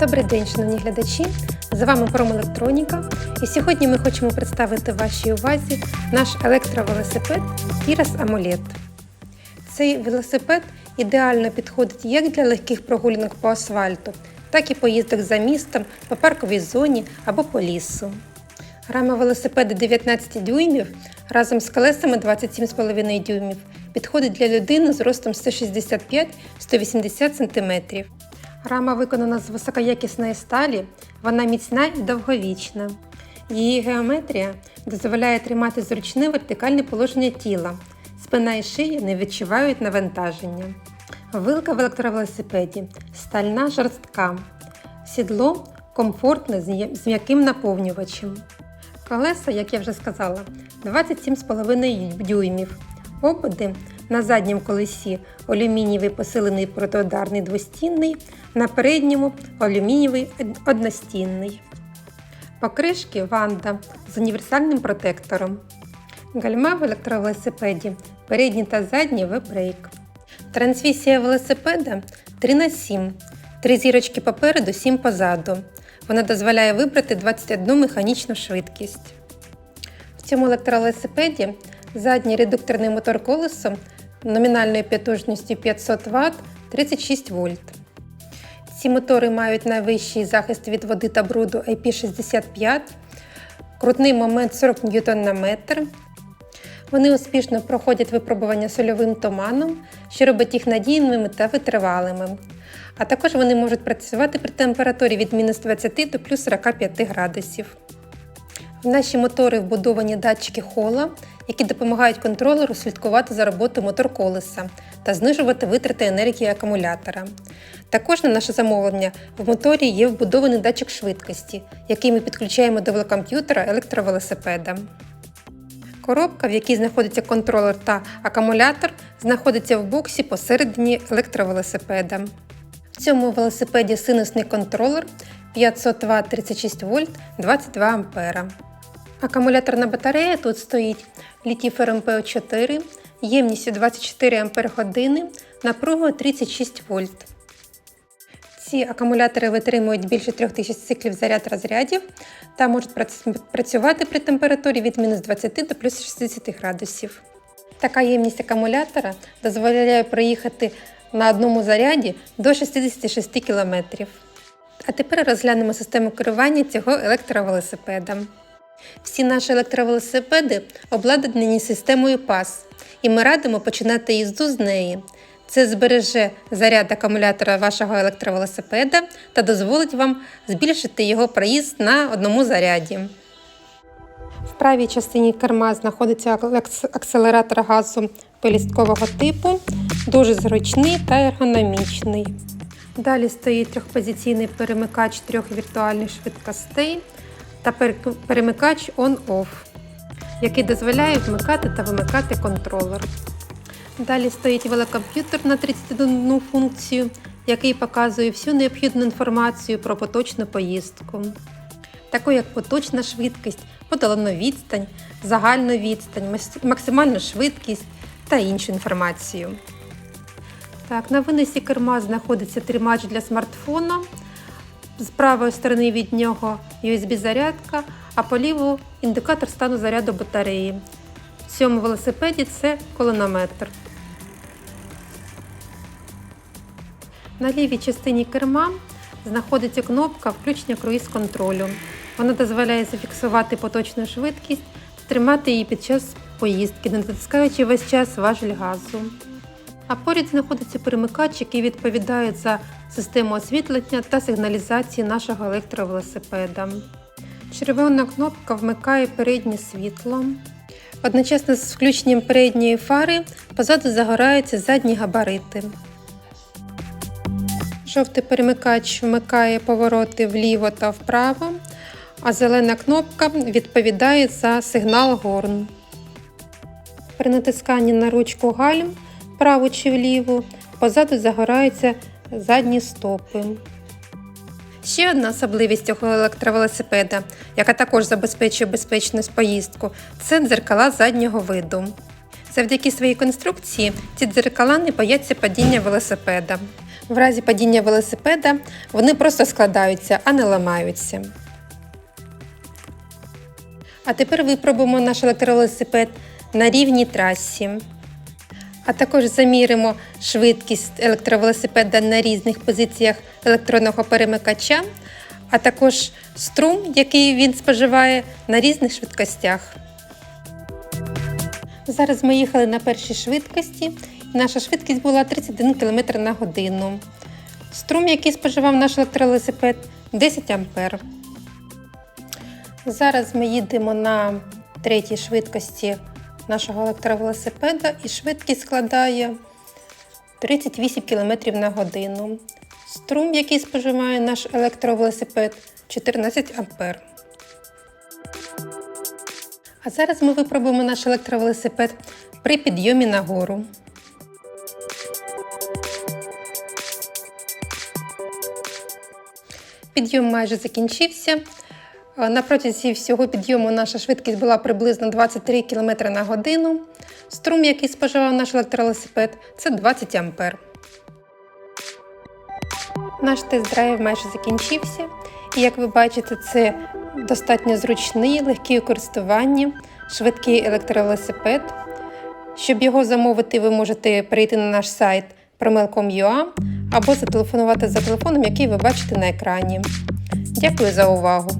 Добрий день, шановні глядачі! З вами Промелектроніка. І сьогодні ми хочемо представити вашій увазі наш електровелосипед Тірас Амулет. Цей велосипед ідеально підходить як для легких прогулянок по асфальту, так і поїздок за містом, по парковій зоні або по лісу. Рама велосипеда 19 дюймів разом з колесами 27,5 дюймів підходить для людини з ростом 165-180 см. Рама виконана з високоякісної сталі, вона міцна і довговічна. Її геометрія дозволяє тримати зручне вертикальне положення тіла. Спина і шия не відчувають навантаження. Вилка в електровелосипеді стальна жорстка. Сідло комфортне з м'яким наповнювачем. Колеса, як я вже сказала, 27,5 дюймів. Ободи на задньому колесі алюмінієвий посилений протиударний двостінний, на передньому алюмінієвий одностінний. Покришки ванда з універсальним протектором. Гальма в електровелосипеді, передній та задній веб-брейк. Трансмісія велосипеда 3х7, три зірочки попереду, 7 позаду. Вона дозволяє вибрати 21 механічну швидкість. В цьому електровелосипеді задній редукторний мотор колесом номінальною потужністю 500 Вт 36 вольт. Ці мотори мають найвищий захист від води та бруду IP65, крутний момент 40 Нм на метр. Вони успішно проходять випробування сольовим туманом, що робить їх надійними та витривалими. А також вони можуть працювати при температурі від мінус 20 до плюс 45 градусів. В наші мотори вбудовані датчики хола, які допомагають контролеру слідкувати за роботою мотор-колеса та знижувати витрати енергії акумулятора. Також на наше замовлення в моторі є вбудований датчик швидкості, який ми підключаємо до велокомп'ютера електровелосипеда. Коробка, в якій знаходиться контролер та акумулятор, знаходиться в боксі посередині електровелосипеда. В цьому велосипеді синусний контролер 500 Вт 36 вольт 22 А. Акумуляторна батарея тут стоїть літій ФРМП 4 ємністю 24 Ах, напругою 36 вольт. Ці акумулятори витримують більше 3000 циклів заряд розрядів та можуть працювати при температурі від мінус 20 до плюс 60 градусів. Така ємність акумулятора дозволяє проїхати на одному заряді до 66 км. А тепер розглянемо систему керування цього електровелосипеда. Всі наші електровелосипеди обладнані системою PAS, і ми радимо починати їзду з неї. Це збереже заряд акумулятора вашого електровелосипеда та дозволить вам збільшити його проїзд на одному заряді. В правій частині керма знаходиться акселератор газу пелісткового типу, дуже зручний та ергономічний. Далі стоїть трьохпозиційний перемикач трьох віртуальних швидкостей та перемикач on-off, який дозволяє вмикати та вимикати контролер. Далі стоїть велокомп'ютер на 31 функцію, який показує всю необхідну інформацію про поточну поїздку, таку як поточна швидкість, подолану відстань, загальну відстань, максимальну швидкість та іншу інформацію. Так, на винесі керма знаходиться тримач для смартфона. З правої сторони від нього USB-зарядка, а по ліву індикатор стану заряду батареї. В цьому велосипеді це колонометр. На лівій частині керма знаходиться кнопка включення круїз-контролю. Вона дозволяє зафіксувати поточну швидкість та тримати її під час поїздки, не натискаючи весь час важель газу. А поряд знаходиться перемикач, який відповідає за систему освітлення та сигналізації нашого електровелосипеда. Червона кнопка вмикає переднє світло. Одночасно з включенням передньої фари позаду загораються задні габарити. Жовтий перемикач вмикає повороти вліво та вправо, а зелена кнопка відповідає за сигнал горн. При натисканні на ручку гальм вправо чи вліво, позаду загораються задні стопи. Ще одна особливість цього електровелосипеда, яка також забезпечує безпечну поїздку, це дзеркала заднього виду. Завдяки своїй конструкції ці дзеркала не бояться падіння велосипеда. В разі падіння велосипеда вони просто складаються, а не ламаються. А тепер випробуємо наш електровелосипед на рівній трасі. А також заміримо швидкість електровелосипеда на різних позиціях електронного перемикача, а також струм, який він споживає на різних швидкостях. Зараз ми їхали на першій швидкості, наша швидкість була 31 км на годину. Струм, який споживав наш електровелосипед, 10 А. Зараз ми їдемо на третій швидкості нашого електровелосипеда і швидкість складає 38 км на годину. Струм, який споживає наш електровелосипед, 14 А. А зараз ми випробуємо наш електровелосипед при підйомі на гору. Підйом майже закінчився. Е, На протязі всього підйому наша швидкість була приблизно 23 км на годину. Струм, який споживав наш електровелосипед, це 20 А. Наш тест-драйв майже закінчився. І як ви бачите, це достатньо зручний, легкий у користуванні, швидкий електровелосипед. Щоб його замовити, ви можете перейти на наш сайт promel.com.ua або зателефонувати за телефоном, який ви бачите на екрані. Дякую за увагу!